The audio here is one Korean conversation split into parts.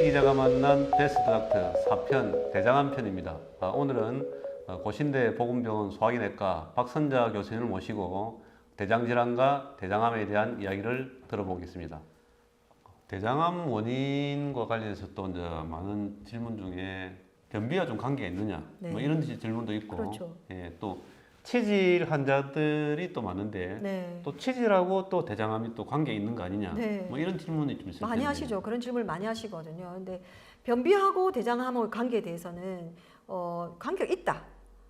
건강 데스크닥터 4편 대장암 편입니다. 아, 오늘은 어, 고신대 보건병원 소화기내과 박선자 교수님을 모시고 대장질환과 대장암에 대한 이야기를 들어보겠습니다. 대장암 원인과 관련해서 또 이제 많은 질문 중에 변비와 좀 관계가 있느냐 네. 뭐 이런 질문도 있고 그렇죠. 예, 또 치질 환자들이 또 많은데 네. 또 치질하고 또 대장암이 또 관계 있는 거 아니냐 네. 뭐 이런 질문이 좀 있을 많이 텐데. 하시죠. 그런 질문을 많이 하시거든요. 근데 변비하고 대장암의 관계에 대해서는 어, 관계가 있다.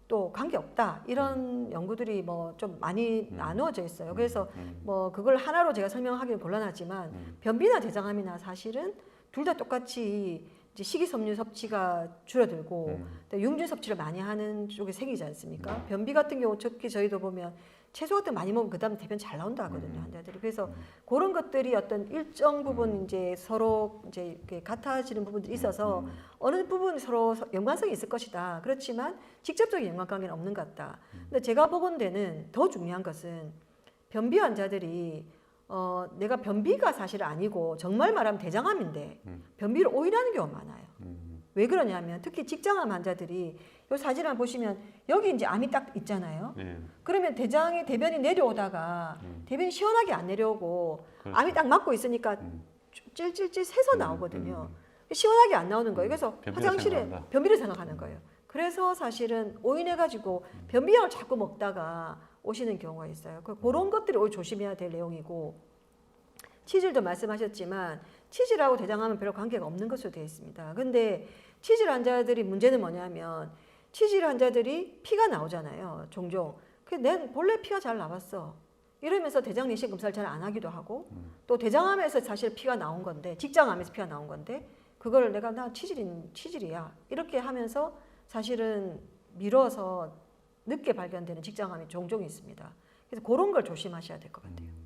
또 관계 없다. 이런 연구들이 뭐 좀 많이 음. 나누어져 있어요. 그래서 음, 뭐 그걸 하나로 제가 설명하기는 곤란하지만 음. 변비나 대장암이나 사실은 둘 다 똑같이 이제 식이섬유 섭취가 줄어들고 음. 또 융진 섭취를 많이 하는 쪽이 생기지 않습니까? 음. 변비 같은 경우 특히 저희도 보면 채소 같은 거 많이 먹으면 그다음에 대변 잘 나온다 하거든요, 음. 환자들이. 그래서 음. 그런 것들이 어떤 일정 부분 음. 이제 서로 이제 이렇게 같아지는 부분들이 있어서 음. 어느 부분 서로 서- 연관성이 있을 것이다. 그렇지만 직접적인 연관관계는 없는 것 같다. 음. 근데 제가 보건대는 더 중요한 것은 변비 환자들이 어, 내가 변비가 사실 아니고 정말 말하면 대장암인데 음. 변비를 오인하는 경우가 많아요. 음. 왜 그러냐면 특히 직장암 환자들이 이 사진 한번 보시면 여기 이제 암이 딱 있잖아요. 네. 그러면 대장이 대변이 내려오다가 음. 대변이 시원하게 안 내려오고 그렇죠. 암이 딱 막고 있으니까 음. 찔찔찔 새서 음, 나오거든요. 음. 시원하게 안 나오는 거예요. 음, 그래서 화장실에 생각한다. 변비를 생각하는 거예요. 그래서 사실은 오인해가지고 음. 변비약을 자꾸 먹다가 오시는 경우가 있어요. 그- 음. 그런 것들이 조심해야 될 내용이고 치질도 말씀하셨지만 치질하고 대장암은 별로 관계가 없는 것으로 되어 있습니다. 근데 치질 환자들이 문제는 뭐냐면 치질 환자들이 피가 나오잖아요. 종종. 그내 본래 피가 잘 나왔어. 이러면서 대장 내시 검사를 잘 안 하기도 하고 음. 또 대장암에서 사실 피가 나온 건데 직장암에서 피가 나온 건데 그걸 내가 나 치질인 치질이야 이렇게 하면서 사실은 미뤄서 늦게 발견되는 직장암이 종종 있습니다. 그래서 그런 걸 조심하셔야 될 것 같아요. 음.